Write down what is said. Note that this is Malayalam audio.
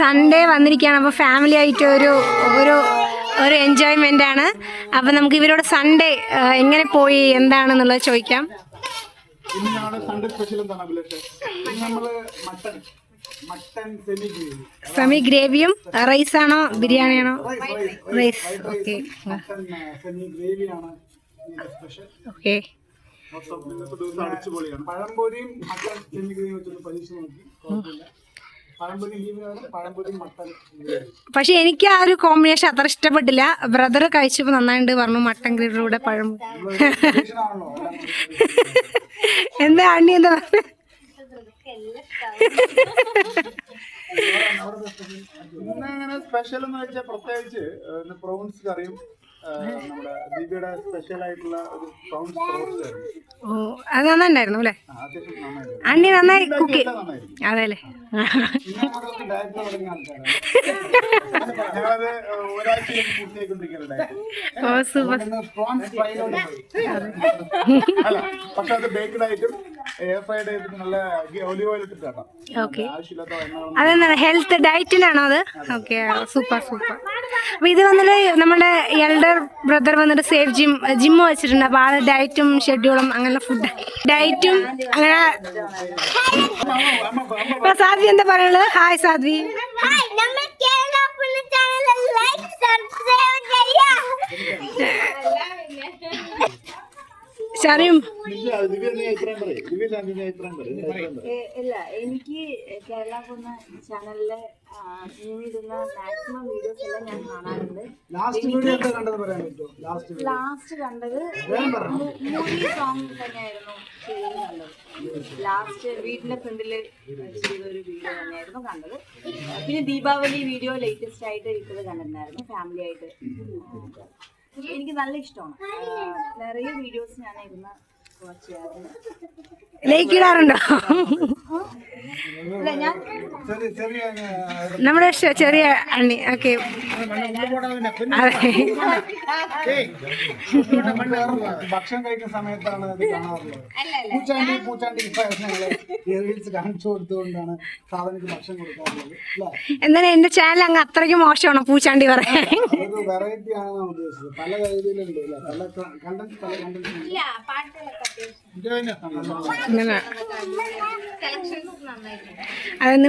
സൺഡേ വന്നിരിക്കുകയാണ്. അപ്പോൾ ഫാമിലി ആയിട്ട് ഒരു ഒരു ഒരു എൻജോയ്മെന്റ് ആണ്. അപ്പോൾ നമുക്ക് ഇവരോട് സൺഡേ എങ്ങനെ പോയി എന്താണെന്നുള്ളത് ചോദിക്കാം. ഇന്ന് ഞങ്ങളുടെ സൺഡേ സ്പെഷ്യൽ എന്താണ് അഭിലാഷ് നമ്മൾ മട്ടൺ സെമി ഗ്രേവി സമി ഗ്രേവിയും റൈസ് ആണോ ബിരിയാണി ആണോ. റൈസ് ഓക്കെ ഓക്കെ മൊത്തം ഇന്നത്തെ ദിവസം അടിച്ചുപൊളിയാണ് പഴംപൊരിയും മട്ടൻ ഗ്രേവി വെച്ചൊന്ന് പരീക്ഷ നോക്കി. കുഴപ്പമില്ല. പക്ഷെ എനിക്ക് ആ ഒരു കോമ്പിനേഷൻ അത്ര ഇഷ്ടപ്പെട്ടില്ല. ബ്രദർ കഴിച്ചപ്പോൾ നന്നായിട്ട് പറഞ്ഞു മട്ടൻ ഗ്രീഡിലൂടെ പഴം എന്താ അണ്ണി എന്താ? ഇന്ന് അങ്ങനെ സ്പെഷ്യൽ എന്ന് വെച്ചാൽ പ്രത്യേകിച്ച് പ്രോൺസ് കറിയും നമ്മുടെ ദീപയുടെ സ്പെഷ്യൽ ആയിട്ടുള്ള ഒരു പ്രോൺസ് റോസ്റ്റ് ഓ അത് നന്നായിരുന്നു അല്ലേ? ആന്റി നന്നായി കുക്ക് എല്ലാം അതെ അല്ലേ? പിന്നെ നമ്മളൊക്കെ ഡയറ്റ് തുടങ്ങിയ ആൾക്കാരാണ്. ഞങ്ങളത് ഒരാഴ്ചയിൽ പൂർത്തിയായിക്കൊണ്ടിരിക്കുന്ന ഡയറ്റ് ഓ സൂപ്പർ. പക്ഷെ അത് ബേക്ക്ഡ് ആയിട്ടും എയർ ഫ്രൈഡ് ചെയ്തിട്ട് നല്ല ഒലിവ് ഓയിൽ ഇട്ടിട്ട് കേട്ടോ. ഓക്കെ ആവശ്യമില്ലാത്ത അതെന്താണ് ഹെൽത്ത് ഡയറ്റിനാണോ അത്? ഓക്കെ സൂപ്പർ സൂപ്പർ അപ്പൊ ഇത് വന്നിട്ട് നമ്മുടെ എൽഡർ ബ്രദർ വന്നിട്ട് സേഫ് ജിം ജിം വെച്ചിട്ടുണ്ട്. അപ്പൊ ആ ഡയറ്റും ഷെഡ്യൂളും അങ്ങനെ ഫുഡ് ഡയറ്റും അങ്ങനെ അപ്പൊ സാധ്വി എന്താ പറയുള്ളത് ഹായ് സാധ്വി. ഹായ് നമ്മൾ കേരള പുള്ളി ചാനൽ ലൈക്ക് സബ്സ്ക്രൈബ് ചെയ്യുക ഏ- ഇല്ല എനിക്ക് കേരള കുന്ന ചാനലിലെ ഇടുന്ന മാക്സിമം വീഡിയോസ് എല്ലാം ഞാൻ കാണാറുണ്ട്. ലാസ്റ്റ് വീഡിയോ എന്താ കണ്ടത് മൂവി സോങ് തന്നെയായിരുന്നു കണ്ടത്. ലാസ്റ്റ് വീടിന്റെ ഫ്രണ്ടിൽ ചെയ്ത ഒരു വീഡിയോ തന്നെയായിരുന്നു കണ്ടത്. പിന്നെ ദീപാവലി വീഡിയോ ലേറ്റസ്റ്റ് ആയിട്ട് ഇട്ടത് കണ്ടിട്ടുണ്ടായിരുന്നു. ഫാമിലി ആയിട്ട്. എനിക്ക് നല്ല ഇഷ്ടമാണ്. നിറയെ വീഡിയോസ് ഞാൻ ഇരുന്ന് ലൈക്ക് ഇടാറുണ്ടോ നമ്മുടെ ചെറിയ അണ്ണി ഓക്കെ. അതെ. ഭക്ഷണം കഴിക്കുന്ന സമയത്താണ് പൂച്ചാണ്ടി പൂച്ചാണ്ടി റീൽസ് കാണിച്ചു കൊടുത്തുകൊണ്ടാണ് സാധനക്ക് ഭക്ഷണം കൊടുക്കാറുള്ളത്. അല്ലേ? എന്നാലും എന്റെ ചാനൽ അങ്ങ് അത്രയ്ക്ക് മോശമാണോ പൂച്ചാണ്ടി പറയാൻ? വെറൈറ്റി ആണ് ഉദ്ദേശിച്ചത്. പല രീതിയിലുണ്ട് പല കണ്ടന്റ് പല കണ്ടന്റ് അങ്ങനെ അതൊന്ന്